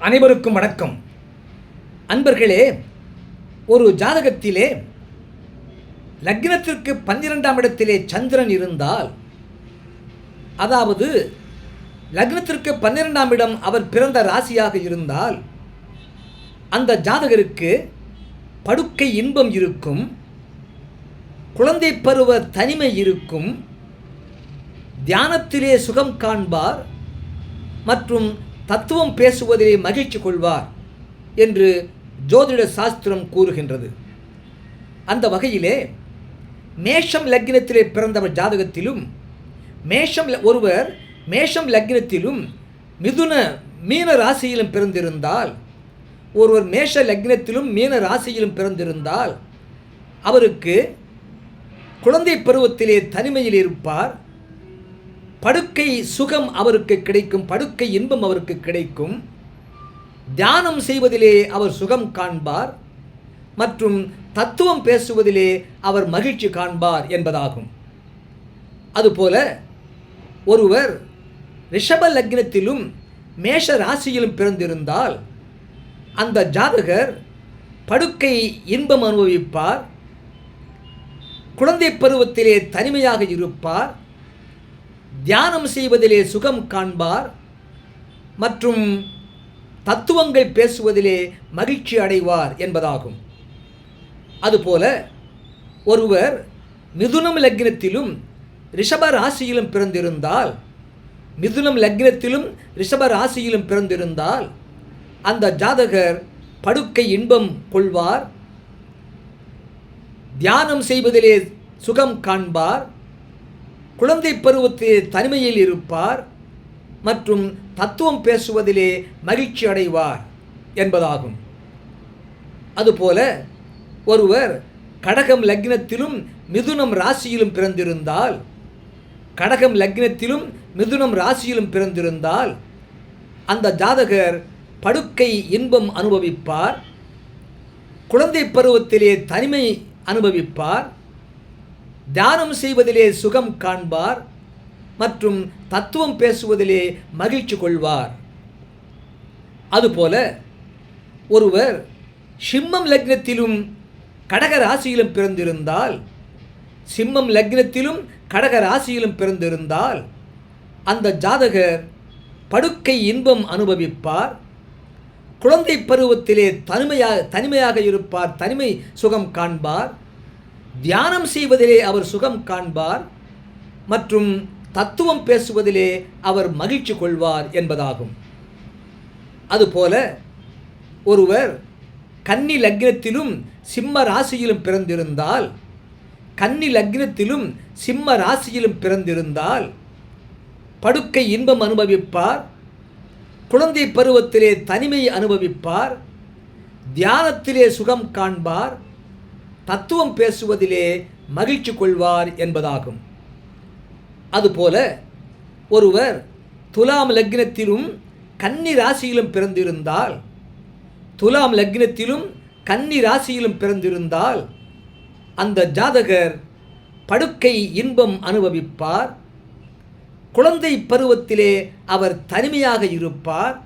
அனைவருக்கும் வணக்கம். அன்பர்களே ஒரு ஜாதகத்திலே லக்னத்திற்கு பன்னிரெண்டாம் இடத்திலே சந்திரன் இருந்தால் அதாவது லக்னத்திற்கு பன்னிரெண்டாம் இடம் அவர் பிறந்த ராசியாக இருந்தால் அந்த ஜாதகருக்கு படுக்கை இன்பம் இருக்கும் குழந்தை பருவ தனிமை இருக்கும் தியானத்திலே சுகம் காண்பார் மற்றும் தத்துவம் பேசுவதிலே மகிழ்ச்சி கொள்வார் என்று ஜோதிட சாஸ்திரம் கூறுகின்றது. அந்த வகையிலே மேஷம் லக்னத்திலே பிறந்தவர் ஜாதகத்திலும் மேஷம் ல- ஒருவர் மேஷம் லக்னத்திலும் மிதுன மீன ராசியிலும் பிறந்திருந்தால் ஒருவர் மேஷ லக்னத்திலும் மீன ராசியிலும் பிறந்திருந்தால் அவருக்கு குழந்தை பருவத்திலே தனிமையில் இருப்பார். படுக்கை சுகம் அவருக்கு கிடைக்கும் படுக்கை இன்பம் அவருக்கு கிடைக்கும். தியானம் செய்வதிலே அவர் சுகம் காண்பார் மற்றும் தத்துவம் பேசுவதிலே அவர் மகிழ்ச்சி காண்பார் என்பதாகும். அதுபோல ஒருவர் ரிஷப லக்னத்திலும் மேஷ ராசியிலும் பிறந்திருந்தால் அந்த ஜாதகர் படுக்கை இன்பம் அனுபவிப்பார் குழந்தை பருவத்திலே தனிமையாக இருப்பார் தியானம் செய்வதிலே சுகம் காண்பார் மற்றும் தத்துவங்கள் பேசுவதிலே மகிழ்ச்சி அடைவார் என்பதாகும். அதுபோல ஒருவர் மிதுனம் லக்னத்திலும் ரிஷப ராசியிலும் பிறந்திருந்தால் மிதுனம் லக்னத்திலும் ரிஷப ராசியிலும் பிறந்திருந்தால் அந்த ஜாதகர் படுக்கை இன்பம் கொள்வார் தியானம் செய்வதிலே சுகம் காண்பார் குழந்தை பருவத்தில் தனிமையில் இருப்பார் மற்றும் தத்துவம் பேசுவதிலே மகிழ்ச்சி அடைவார் என்பதாகும். அதுபோல ஒருவர் கடகம் லக்னத்திலும் மிதுனம் ராசியிலும் பிறந்திருந்தால் கடகம் லக்னத்திலும் மிதுனம் ராசியிலும் பிறந்திருந்தால் அந்த ஜாதகர் படுக்கை இன்பம் அனுபவிப்பார் குழந்தை பருவத்திலே தனிமை அனுபவிப்பார் தியானம் செய்வதிலே சுகம் காண்பார் மற்றும் தத்துவம் பேசுவதிலே மகிழ்ச்சி கொள்வார். அதுபோல ஒருவர் சிம்மம் லக்னத்திலும் கடக ராசியிலும் பிறந்திருந்தால் சிம்மம் லக்னத்திலும் கடக ராசியிலும் பிறந்திருந்தால் அந்த ஜாதகர் படுக்கை இன்பம் அனுபவிப்பார் குழந்தை பருவத்திலே தனிமையாக தனிமையாக இருப்பார் தனிமை சுகம் காண்பார் தியானம் செய்வதிலே அவர் சுகம் காண்பார் மற்றும் தத்துவம் பேசுவதிலே அவர் மகிழ்ச்சி கொள்வார் என்பதாகும். அதுபோல ஒருவர் கன்னி லக்னத்திலும் சிம்ம ராசியிலும் பிறந்திருந்தால் கன்னி லக்னத்திலும் சிம்ம ராசியிலும் பிறந்திருந்தால் படுக்கை இன்பம் அனுபவிப்பார் குழந்தை பருவத்திலே தனிமை அனுபவிப்பார் தியானத்திலே சுகம் காண்பார் தத்துவம் பேசுவதிலே மகிழ்ச்சி கொள்வார் என்பதாகும். அதுபோல ஒருவர் துலாம் லக்னத்திலும் கன்னி ராசியிலும் பிறந்திருந்தால் துலாம் லக்னத்திலும் கன்னி ராசியிலும் பிறந்திருந்தால் அந்த ஜாதகர் படுக்கை இன்பம் அனுபவிப்பார் குழந்தை பருவத்திலே அவர் தனிமையாக இருப்பார்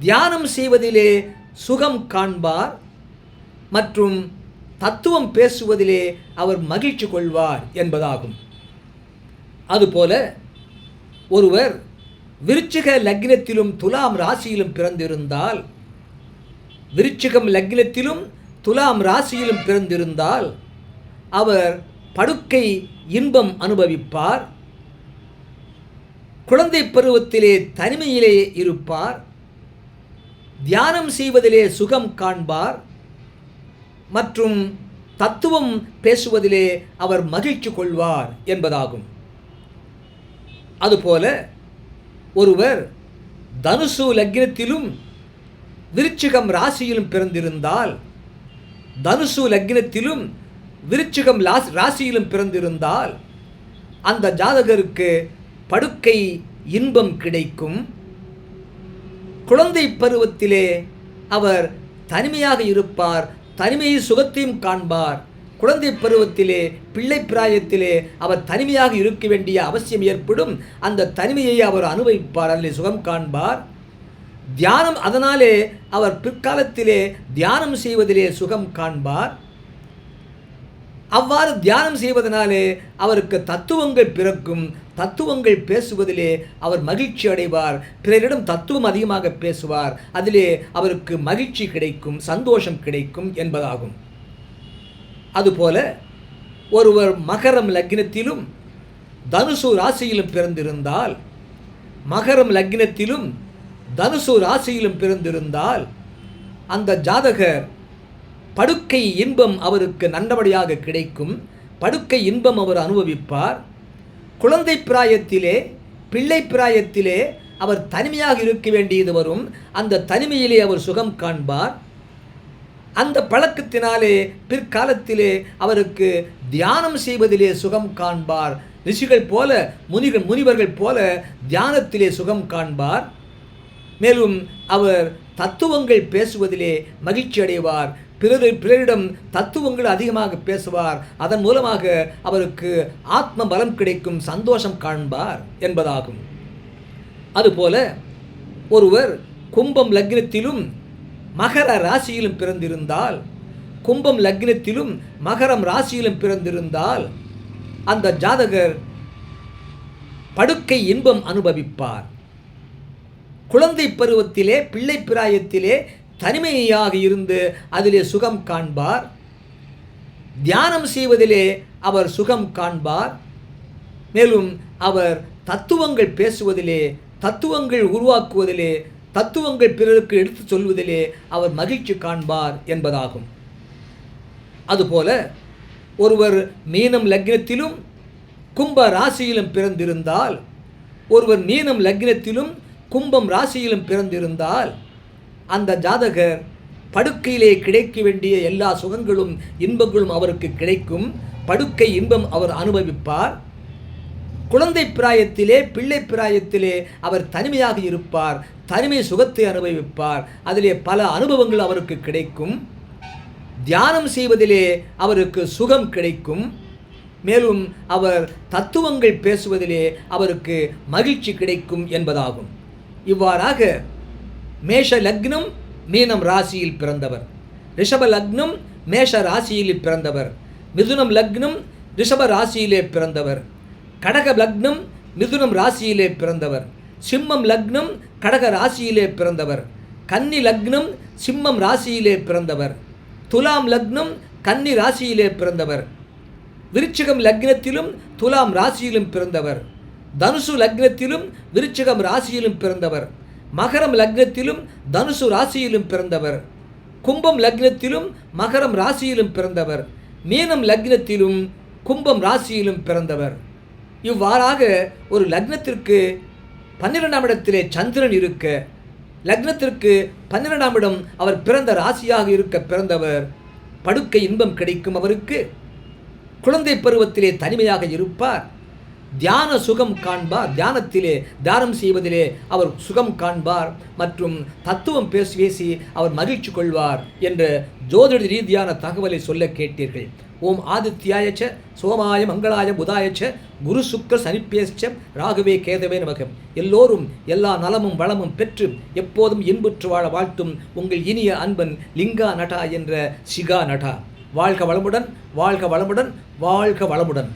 தியானம் செய்வதிலே சுகம் காண்பார் மற்றும் தத்துவம் பேசுவதிலே அவர் மகிழ்ச்சி கொள்வார் என்பதாகும். அதுபோல ஒருவர் விருச்சிக லக்னத்திலும் துலாம் ராசியிலும் பிறந்திருந்தால் விருச்சிகம் லக்னத்திலும் துலாம் ராசியிலும் பிறந்திருந்தால் அவர் படுக்கை இன்பம் அனுபவிப்பார் குழந்தை பருவத்திலே தனிமையிலே இருப்பார் தியானம் செய்வதிலே சுகம் காண்பார் மற்றும் தத்துவம் பேசுவதிலே அவர் மகிழ்ச்சி கொள்வார் என்பதாகும். அதுபோல ஒருவர் தனுசு லக்னத்திலும் விருச்சிகம் ராசியிலும் பிறந்திருந்தால் தனுசு லக்னத்திலும் விருச்சிகம் லாஸ் ராசியிலும் பிறந்திருந்தால் அந்த ஜாதகருக்கு படுக்கை இன்பம் கிடைக்கும். குழந்தை பருவத்திலே அவர் தனிமையாக இருப்பார் தனிமையை சுகத்தையும் காண்பார். குழந்தை பருவத்திலே பிள்ளை பிராயத்திலே அவர் தனிமையாக இருக்க வேண்டிய அவசியம் ஏற்படும். அந்த தனிமையை அவர் அனுபவிப்பார் அதில் சுகம் காண்பார். தியானம் அதனாலே அவர் பிற்காலத்திலே தியானம் செய்வதிலே சுகம் காண்பார். அவ்வாறு தியானம் செய்வதனாலே அவருக்கு தத்துவங்கள் பிறக்கும் தத்துவங்கள் பேசுவதிலே அவர் மகிழ்ச்சி அடைவார். பிறரிடம் தத்துவம் அதிகமாக பேசுவார். அதிலே அவருக்கு மகிழ்ச்சி கிடைக்கும் சந்தோஷம் கிடைக்கும் என்பதாகும். அதுபோல ஒருவர் மகரம் லக்னத்திலும் தனுசு ராசியிலும் பிறந்திருந்தால் மகரம் லக்னத்திலும் தனுசு ராசியிலும் பிறந்திருந்தால் அந்த ஜாதகர் படுக்கை இன்பம் அவருக்கு நல்லபடியாக கிடைக்கும். படுக்கை இன்பம் அவர் அனுபவிப்பார். குழந்தை பிராயத்திலே பிள்ளை பிராயத்திலே அவர் தனிமையாக இருக்க வேண்டியது வரும். அந்த தனிமையிலே அவர் சுகம் காண்பார். அந்த பழக்கத்தினாலே பிற்காலத்திலே அவருக்கு தியானம் செய்வதிலே சுகம் காண்பார். ரிஷிகள் போல முனிகள் முனிவர்கள் போல தியானத்திலே சுகம் காண்பார். மேலும் அவர் தத்துவங்கள் பேசுவதிலே மகிழ்ச்சி அடைவார் பிறரு பிறரிடம் தத்துவங்கள் அதிகமாக பேசுவார். அதன் மூலமாக அவருக்கு ஆத்ம பலம் கிடைக்கும் சந்தோஷம் காண்பார் என்பதாகும். அதுபோல ஒருவர் கும்பம் லக்னத்திலும் மகர ராசியிலும் பிறந்திருந்தால் கும்பம் லக்னத்திலும் மகரம் ராசியிலும் பிறந்திருந்தால் அந்த ஜாதகர் படுக்கை இன்பம் அனுபவிப்பார். குழந்தை பருவத்திலே பிள்ளை பிராயத்திலே தனிமையாக இருந்து அதிலே சுகம் காண்பார். தியானம் செய்வதிலே அவர் சுகம் காண்பார். மேலும் அவர் தத்துவங்கள் பேசுவதிலே தத்துவங்கள் உருவாக்குவதிலே தத்துவங்கள் பிறருக்கு எடுத்துச் சொல்வதிலே அவர் மகிழ்ச்சி காண்பார் என்பதாகும். அதுபோல ஒருவர் மீனம் லக்னத்திலும் கும்ப ராசியிலும் பிறந்திருந்தால் ஒருவர் மீனம் லக்னத்திலும் கும்பம் ராசியிலும் பிறந்திருந்தால் அந்த ஜாதகர் படுக்கையிலே கிடைக்க வேண்டிய எல்லா சுகங்களும் இன்பங்களும் அவருக்கு கிடைக்கும். படுக்கை இன்பம் அவர் அனுபவிப்பார். குழந்தை பிராயத்திலே பிள்ளை பிராயத்திலே அவர் தனிமையாக இருப்பார். தனிமை சுகத்தை அனுபவிப்பார். அதிலே பல அனுபவங்கள் அவருக்கு கிடைக்கும். தியானம் செய்வதிலே அவருக்கு சுகம் கிடைக்கும். மேலும் அவர் தத்துவங்கள் பேசுவதிலே அவருக்கு மகிழ்ச்சி கிடைக்கும் என்பதாகும். இவ்வாறாக மேஷ லக்னம் மீனம் ராசியில் பிறந்தவர். ரிஷப லக்னம் மேஷ ராசியில் பிறந்தவர். மிதுனம் லக்னம் ரிஷப ராசியிலே பிறந்தவர். கடக லக்னம் மிதுனம் ராசியிலே பிறந்தவர். சிம்மம் லக்னம் கடக ராசியிலே பிறந்தவர். கன்னி லக்னம் சிம்மம் ராசியிலே பிறந்தவர். துலாம் லக்னம் கன்னி ராசியிலே பிறந்தவர். விருச்சிகம் லக்னத்திலும் துலாம் ராசியிலும் பிறந்தவர். தனுசு லக்னத்திலும் விருச்சிகம் ராசியிலும் பிறந்தவர். மகரம் லக்னத்திலும் தனுசு ராசியிலும் பிறந்தவர். கும்பம் லக்னத்திலும் மகரம் ராசியிலும் பிறந்தவர். மீனம் லக்னத்திலும் கும்பம் ராசியிலும் பிறந்தவர். இவ்வாறாக ஒரு லக்னத்திற்கு பன்னிரெண்டாம் இடத்திலே சந்திரன் இருக்க லக்னத்திற்கு பன்னிரெண்டாம் இடம் அவர் பிறந்த ராசியாக இருக்க பிறந்தவர். படுக்கை இன்பம் கிடைக்கும் அவருக்கு. குழந்தை பருவத்திலே தனிமையாக இருப்பார். தியான சுகம் காண்பார். தியானத்திலே தியானம் செய்வதிலே அவர் சுகம் காண்பார் மற்றும் தத்துவம் பேசி பேசி அவர் மகிழ்ச்சி கொள்வார் என்ற ஜோதிட ரீதியான தகவலை சொல்ல கேட்டீர்கள். ஓம் ஆதித்யாயச்ச சோமாய மங்களாய புதாயச்ச குரு சுக்கர் சனிப்பேச்ச ராகவே கேதவே நமகம் எல்லோரும் எல்லா நலமும் வளமும் பெற்று எப்போதும் இன்புற்று வாழ வாழ்த்தும் உங்கள் இனிய அன்பன் லிங்கா நடா என்ற சிகா நடா வாழ்க வளமுடன் வாழ்க வளமுடன் வாழ்க வளமுடன்.